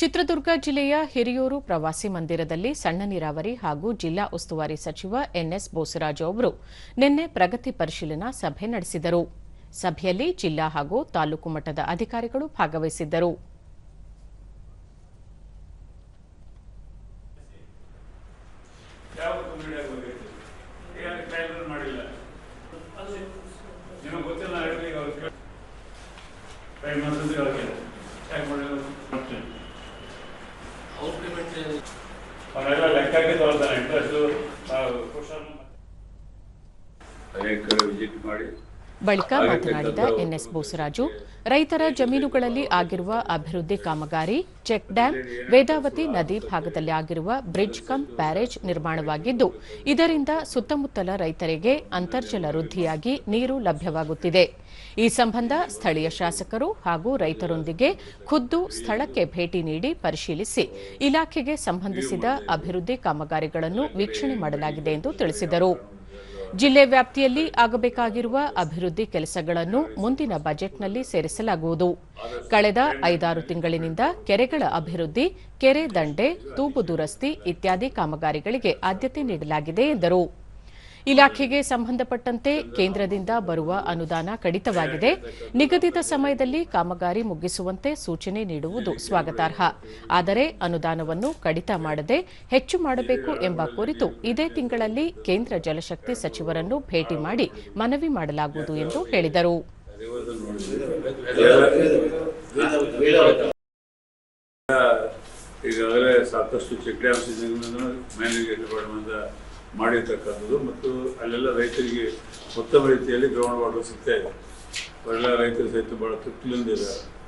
ಚಿತ್ರದುರ್ಗ ಜಿಲ್ಲೆಯ ಹಿರಿಯೂರು ಪ್ರವಾಸಿ ಮಂದಿರದಲ್ಲಿ ಸಣ್ಣ ನೀರಾವರಿ ಹಾಗೂ ಜಿಲ್ಲಾ ಉಸ್ತುವಾರಿ ಸಚಿವ ಎನ್ಎಸ್ ಬೋಸರಾಜು ಅವರು ನಿನ್ನೆ ಪ್ರಗತಿ ಪರಿಶೀಲನಾ ಸಭೆ ನಡೆಸಿದರು. ಸಭೆಯಲ್ಲಿ ಜಿಲ್ಲಾ ಹಾಗೂ ತಾಲೂಕು ಮಟ್ಟದ ಅಧಿಕಾರಿಗಳು ಭಾಗವಹಿಸಿದ್ದರು. ಮಾಡಿಲ್ಲ. ಅನೇಕ ಕಡೆ ವಿಸಿಟ್ ಮಾಡಿ. ಬಳಿಕ ಮಾತನಾಡಿದ ಎನ್ಎಸ್ ಬೋಸರಾಜು ರೈತರ ಜಮೀನುಗಳಲ್ಲಿ ಆಗಿರುವ ಅಭಿವೃದ್ಧಿ ಕಾಮಗಾರಿ ಚೆಕ್ ಡ್ಯಾಂ ವೇದಾವತಿ ನದಿ ಭಾಗದಲ್ಲಿ ಆಗಿರುವ ಬ್ರಿಡ್ಜ್ ಕಮ್ ಬ್ಯಾರೇಜ್ ನಿರ್ಮಾಣವಾಗಿದ್ದು ಇದರಿಂದ ಸುತ್ತಮುತ್ತಲ ರೈತರಿಗೆ ಅಂತರ್ಜಲ ವೃದ್ಧಿಯಾಗಿ ನೀರು ಲಭ್ಯವಾಗುತ್ತಿದೆ. ಈ ಸಂಬಂಧ ಸ್ಥಳೀಯ ಶಾಸಕರು ಹಾಗೂ ರೈತರೊಂದಿಗೆ ಖುದ್ದು ಸ್ಥಳಕ್ಕೆ ಭೇಟಿ ನೀಡಿ ಪರಿಶೀಲಿಸಿ ಇಲಾಖೆಗೆ ಸಂಬಂಧಿಸಿದ ಅಭಿವೃದ್ಧಿ ಕಾಮಗಾರಿಗಳನ್ನು ವೀಕ್ಷಣೆ ಮಾಡಲಾಗಿದೆ ಎಂದು ತಿಳಿಸಿದರು. ಜಿಲ್ಲೆ ವ್ಯಾಪ್ತಿಯಲ್ಲಿ ಆಗಬೇಕಾಗಿರುವ ಅಭಿವೃದ್ಧಿ ಕೆಲಸಗಳನ್ನು ಮುಂದಿನ ಬಜೆಟ್ನಲ್ಲಿ ಸೇರಿಸಲಾಗುವುದು. ಕಳೆದ ಐದಾರು ತಿಂಗಳಿನಿಂದ ಕೆರೆಗಳ ಅಭಿವೃದ್ಧಿ, ಕೆರೆ ದಂಡೆ, ತೂಬು ದುರಸ್ತಿ ಇತ್ಯಾದಿ ಕಾಮಗಾರಿಗಳಿಗೆ ಆದ್ಯತೆ ನೀಡಲಾಗಿದೆ ಎಂದರು. ಇಲಾಖೆಗೆ ಸಂಬಂಧಪಟ್ಟಂತೆ ಕೇಂದ್ರದಿಂದ ಬರುವ ಅನುದಾನ ಕಡಿತವಾಗಿದೆ. ನಿಗದಿತ ಸಮಯದಲ್ಲಿ ಕಾಮಗಾರಿ ಮುಗಿಸುವಂತೆ ಸೂಚನೆ ನೀಡುವುದು ಸ್ವಾಗತಾರ್ಹ. ಆದರೆ ಅನುದಾನವನ್ನು ಕಡಿತ ಮಾಡದೆ ಹೆಚ್ಚು ಮಾಡಬೇಕು ಎಂಬ ಕುರಿತು ಇದೇ ತಿಂಗಳಲ್ಲಿ ಕೇಂದ್ರ ಜಲಶಕ್ತಿ ಸಚಿವರನ್ನು ಭೇಟಿ ಮಾಡಿ ಮನವಿ ಮಾಡಲಾಗುವುದು ಎಂದು ಹೇಳಿದರು. ಈಗಾಗಲೇ ಸಾಕಷ್ಟು ಚೆಕ್ ಡ್ಯಾಮ್ಸ್ ಮ್ಯಾನೇಜ್ಮೆಂಟ್ ಡಿಪಾರ್ಟ್ಮೆಂಟ್ ಮಾಡಿರ್ತಕ್ಕಂಥದ್ದು ಮತ್ತು ಅಲ್ಲೆಲ್ಲ ರೈತರಿಗೆ ಉತ್ತಮ ರೀತಿಯಲ್ಲಿ ಗ್ರೌಂಡ್ ವಾಟರ್ ಸಿಗ್ತಾ ಇದೆ. ಅವರೆಲ್ಲ ರೈತರು ಸಹಿತ ಭಾಳ ತೃಪ್ತಿಯಿಂದ ಇದ್ದಾರೆ